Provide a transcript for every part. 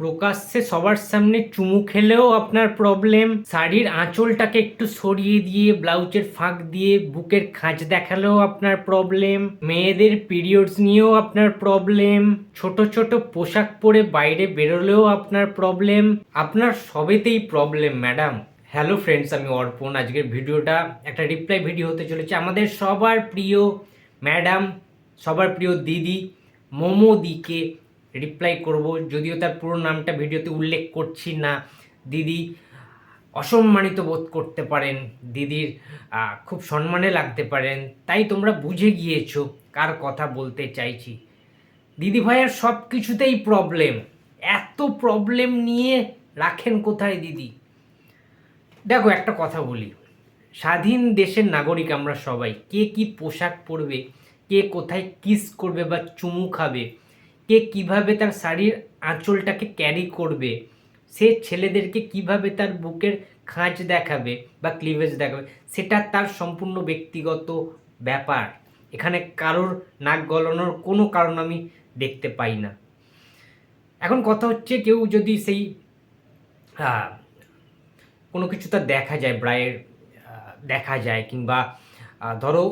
প্রকাশ্যে সবার সামনে চুমু খেলেও আপনার প্রবলেম শাড়ির আঁচলটাকে একটু সরিয়ে দিয়ে, ব্লাউজের ফাঁক দিয়ে, বুকের খাঁজ দেখালেও আপনার প্রবলেম মেয়েদের পিরিয়ডস নিয়েও আপনার প্রবলেম ছোট ছোট পোশাক পরে বাইরে বেরোলেও আপনার প্রবলেম আপনার সবেতেই প্রবলেম ম্যাডাম হ্যালো ফ্রেন্ডস আমি অর্পণ। আজকের ভিডিওটা একটা রিপ্লাই ভিডিও হতে চলেছে আমাদের সবার প্রিয় ম্যাডাম সবার প্রিয় দিদি মোমোদিকে রিপ্লাই করব। যদিও তার পুরো নামটা ভিডিওতে উল্লেখ করছি না। দিদি অসম্মানিত বোধ করতে পারেন। দিদির খুব সম্মানে লাগতে পারেন। তাই তোমরা বুঝে গিয়েছো কার কথা বলতে চাইছি। দিদি ভাইয়ের সব কিছুতেই প্রবলেম এত প্রবলেম নিয়ে রাখেন কোথায় দিদি? দেখো, একটা কথা বলি। স্বাধীন দেশের নাগরিক আমরা সবাই। কে কি পোশাক পরবে, কে কোথায় কিস করবে বা চুমু খাবে কে কীভাবে তার শাড়ির আঁচলটাকে ক্যারি করবে? সে ছেলেদেরকে কীভাবে তার বুকের খাঁজ দেখাবে বা ক্লিভেজ দেখাবে? সেটা তার সম্পূর্ণ ব্যক্তিগত ব্যাপার। এখানে কারোর নাক গলানোর কোনো কারণ আমি দেখতে পাই না। এখন কথা হচ্ছে কেউ যদি সেই কোনো কিছু তার দেখা যায় ব্রায়ের দেখা যায় কিংবা ধরো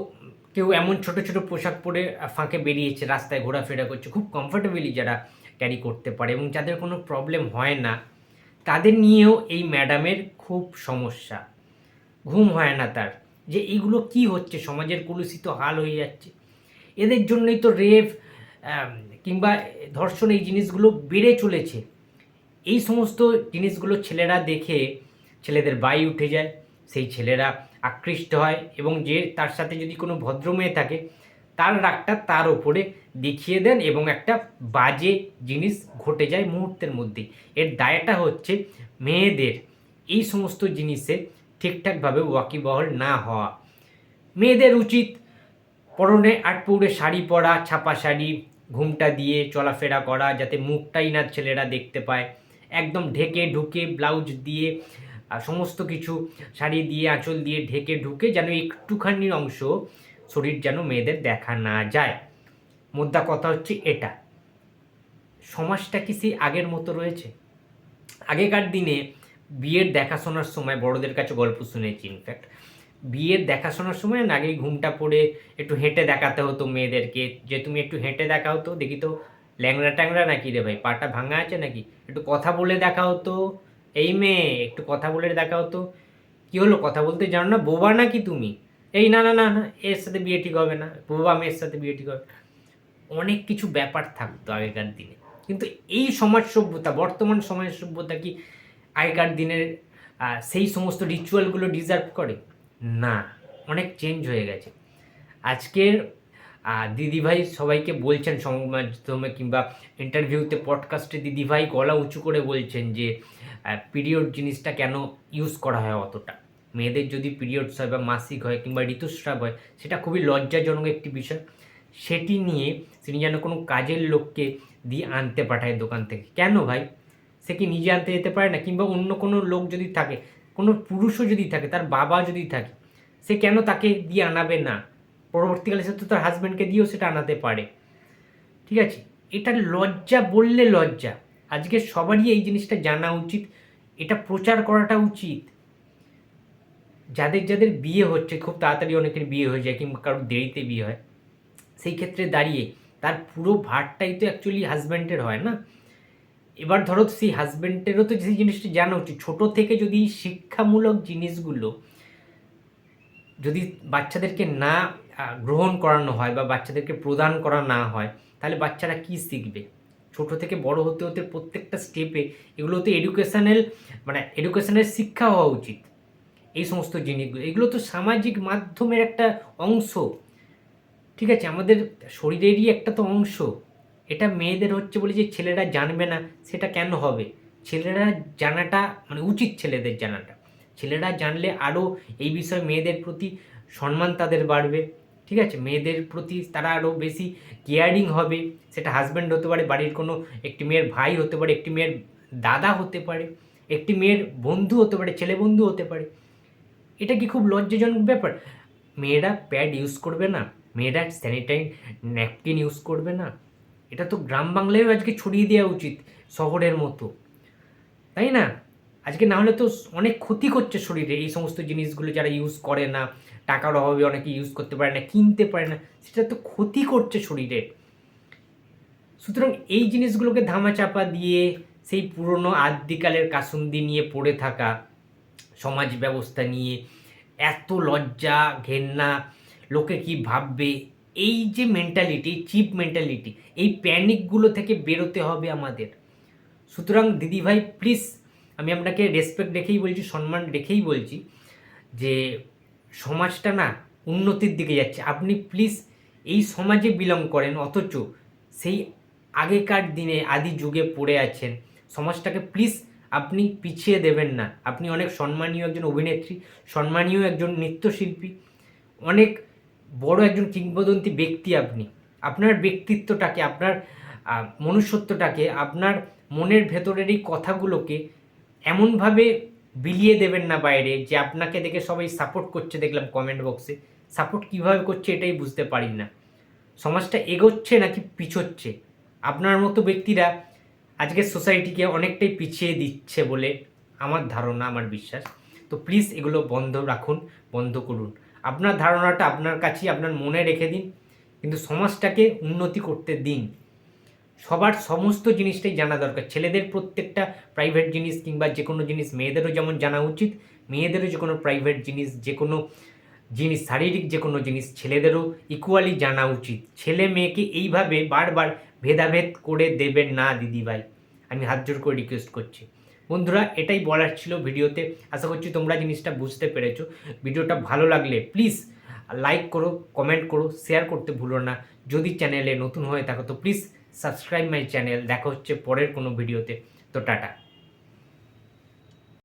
কেউ এমন ছোট ছোট পোশাক পরে ফাঁকে বেরিয়েছে, রাস্তায় ঘোরাফেরা করছে, খুব কমফোর্টেবলি যারা ক্যারি করতে পারে এবং যাদের কোনো প্রবলেম হয় না, তাদের নিয়েও এই ম্যাডামের খুব সমস্যা। ঘুম হয় না তার। যে এইগুলো কি হচ্ছে? সমাজের কলুষিত হাল হয়ে যাচ্ছে। এদের জন্যই তো রেপ কিংবা ধর্ষণ এই জিনিসগুলো বেড়ে চলেছে। এই সমস্ত জিনিসগুলো ছেলেরা দেখে ছেলেদের বাই উঠে যায়। সেই ছেলেরা আকৃষ্ট হয় এবং যে তার সাথে যদি কোনো ভদ্র মেয়ে থাকে, তার রাগটা তার ওপরে দেখিয়ে দেন এবং একটা বাজে জিনিস ঘটে যায় মুহূর্তের মধ্যেই এর দায়টা হচ্ছে মেয়েদের এই সমস্ত জিনিসে ঠিকঠাকভাবে ওয়াকিবহল না হওয়া। মেয়েদের উচিত পরনে আট পৌড়ে শাড়ি পরা, ছাপা শাড়ি, ঘুমটা দিয়ে চলাফেরা করা যাতে মুখটাই না ছেলেরা দেখতে পায়। একদম ঢেকে ঢুকে ব্লাউজ দিয়ে সমস্ত কিছু শাড়ি দিয়ে, আঁচল দিয়ে ঢেকে ঢুকে যেন একটুখানি অংশ শরীর যেন মেয়েদের দেখা না যায়। মোদ্দা কথা হচ্ছে এটা। সমাজটা কি সেই আগের মতো রয়েছে? আগেকার দিনে বিয়ের দেখাশোনার সময়, বড়দের কাছে গল্প শুনেছি ইনফ্যাক্ট বিয়ের দেখাশোনার সময় না ঘুমটা পড়ে একটু হেঁটে দেখাতে হতো মেয়েদেরকে। যে তুমি একটু হেঁটে দেখা হতো দেখি তো ল্যাংড়া ট্যাংরা নাকি রে ভাই? পাটা ভাঙা আছে নাকি? একটু কথা বলে দেখা হতো এই মেয়ে, একটু কথা বলে দেখা হতো কি হলো? কথা বলতে জানো না? বোবা নাকি তুমি? এই না না না না, এর সাথে বিয়ে ঠিক হবে না। বোবা মেয়ের সাথে বিয়ে ঠিক হবে। অনেক কিছু ব্যাপার থাকতো আগেকার দিনে। কিন্তু এই সমাজ সভ্যতা, বর্তমান সমাজ সভ্যতা কি আগেকার দিনের সেই সমস্ত রিচুয়ালগুলো ডিজার্ভ করে? না, অনেক চেঞ্জ হয়ে গেছে। আজকের দিদিভাই সবাইকে বলছেন সংবাদ মাধ্যমে কিংবা ইন্টারভিউতে পডকাস্টে দিদিভাই গলা উঁচু করে বলছেন যে পিরিয়ড জিনিসটা কেন ইউজ করা হয় অতটা? মেয়েদের যদি পিরিয়ডস হয় বা মাসিক হয় কিংবা ঋতুস্রাব হয়, সেটা খুবই লজ্জাজনক একটি বিষয়। সেটি নিয়ে তিনি যেন কোনো কাজের লোককে দিয়ে আনতে পাঠায় দোকান থেকে। কেন ভাই? সে কি নিজে আনতে যেতে পারে না? কিংবা অন্য কোনো লোক যদি থাকে, কোনো পুরুষও যদি থাকে, তার বাবা যদি থাকে, সে কেন তাকে দিয়ে আনাবে না? পরবর্তীকালে সে তো তার হাজব্যান্ডকে দিয়েও সেটা আনাতে পারে। ঠিক আছে? এটা লজ্জা বললে লজ্জা। আজকে সবারই এই জিনিসটা জানা উচিত, এটা প্রচার করাটা উচিত। যাদের যাদের বিয়ে হচ্ছে, খুব তাড়াতাড়ি অনেকের বিয়ে হয়ে যায় কিংবা কারোর দেরিতে বিয়ে হয়, সেই ক্ষেত্রে দাঁড়িয়ে তার পুরো ভারটাই তো অ্যাকচুয়ালি হাজব্যান্ডের হয় না? এবার ধরো সেই হাজব্যান্ডেরও তো সেই জিনিসটা জানা উচিত। ছোটো থেকে যদি শিক্ষামূলক জিনিসগুলো যদি বাচ্চাদেরকে না গ্রহণ করানো হয় বা বাচ্চাদেরকে প্রদান করা না হয়, তাহলে বাচ্চারা কি শিখবে? ছোট থেকে বড় হতে হতে প্রত্যেকটা স্টেপে এগুলো তো এডুকেশনাল মানে এডুকেশনের শিক্ষা হওয়া উচিত। এই সমস্ত জিনিসগুলো, এগুলো তো সামাজিক মাধ্যমের একটা অংশ। ঠিক আছে, আমাদের শরীরেরই একটা তো অংশ। এটা মেয়েদের হচ্ছে বলে যে ছেলেরা জানবে না, সেটা কেন হবে? ছেলেরা জানাটা মানে উচিত ছেলেদের জানাটা। ছেলেরা জানলে আরও এই বিষয়ে মেয়েদের প্রতি সম্মান তাদের বাড়বে। ঠিক আছে? মেয়েদের প্রতি তারা আরও বেশি কেয়ারিং হবে। সেটা হাজব্যান্ড হতে পারে, বাড়ির কোনো একটি মেয়ের ভাই হতে পারে, একটি মেয়ের দাদা হতে পারে, একটি মেয়ের বন্ধু হতে পারে, ছেলে বন্ধু হতে পারে। এটা কি খুব লজ্জাজনক ব্যাপার? মেয়েরা প্যাড ইউজ করবে না, মেয়েরা স্যানিটাইজ ন্যাপকিন ইউজ করবে না। এটা তো গ্রাম বাংলায়ও আজকে ছড়িয়ে দেওয়া উচিত, শহরের মতো। তাই না? আজকে না হলে তো অনেক ক্ষতি করছে শরীরে এই সমস্ত জিনিসগুলো যারা ইউজ করে না, টাকার অভাবে অনেকে ইউজ করতে পারে না, কিনতে পারে না, সেটা তো ক্ষতি করছে শরীরে। সুতরাং এই জিনিসগুলোকে ধামাচাপা দিয়ে সেই পুরনো আদ্যিকালের কাসুন্দি নিয়ে পড়ে থাকা, সমাজ ব্যবস্থা নিয়ে এত লজ্জা, ঘেন্না, লোকে কি ভাববে? এই যে মেন্টালিটি চিপ মেন্টালিটি এই প্যানিকগুলো থেকে বেরোতে হবে আমাদের। সুতরাং দিদিভাই প্লিজ আপনাকে রেসপেক্ট রেখেই বলছি, সম্মান রেখেই বলছি যে সমাজটা না উন্নতির দিকে যাচ্ছে। আপনি প্লিজ এই সমাজে বিলং করেন, অথচ সেই আগেকার দিনে, আদি যুগে পড়ে আছেন। সমাজটাকে প্লিজ আপনি পিছিয়ে দেবেন না। আপনি অনেক সম্মানীয় একজন অভিনেত্রী, সম্মানীয় একজন নৃত্যশিল্পী, অনেক বড় একজন কিংবদন্তি ব্যক্তি আপনি। আপনার ব্যক্তিত্বটাকে, আপনার মনুষ্যত্বটাকে, আপনার মনের ভেতরের এই কথাগুলোকে এমনভাবে বিলিয়ে দেবেন না বাইরে যে আপনাকে দেখে সবাই সাপোর্ট করছে দেখলাম কমেন্ট বক্সে সাপোর্ট কীভাবে করছে এটাই বুঝতে পারি না। সমাজটা এগোচ্ছে নাকি পিছোচ্ছে? আপনার মতো ব্যক্তিরা আজকের সোসাইটিকে অনেকটাই পিছিয়ে দিচ্ছে বলে আমার ধারণা, আমার বিশ্বাস। তো প্লিজ এগুলো বন্ধ রাখুন, বন্ধ করুন। আপনার ধারণাটা আপনার কাছেই, আপনার মনে রেখে দিন। কিন্তু সমাজটাকে উন্নতি করতে দিন। সবার সমস্ত জিনিসটাই জানা দরকার। ছেলেদের প্রত্যেকটা প্রাইভেট জিনিস কিংবা যে কোনো জিনিস মেয়েদেরও যেমন জানা উচিত, মেয়েদেরও যে কোনো প্রাইভেট জিনিস যে কোনো জিনিস, শারীরিক যে কোনো জিনিস ছেলেদেরও ইকুয়ালি জানা উচিত। ছেলে মেয়েকে এইভাবে বারবার ভেদাভেদ করে দেবেন না দিদিভাই আমি হাত জোর করে রিকোয়েস্ট করছি। বন্ধুরা, এটাই বলার ছিল ভিডিওতে। আশা করছি তোমরা জিনিসটা বুঝতে পেরেছ। ভিডিওটা ভালো লাগলে প্লিজ লাইক করো কমেন্ট করো শেয়ার করতে ভুলো না। যদি চ্যানেলে নতুন হয়ে থাকো তো প্লিজ সাবস্ক্রাইব মাই চ্যানেল দেখা হচ্ছে পরের কোনো ভিডিওতে। তো টাটা।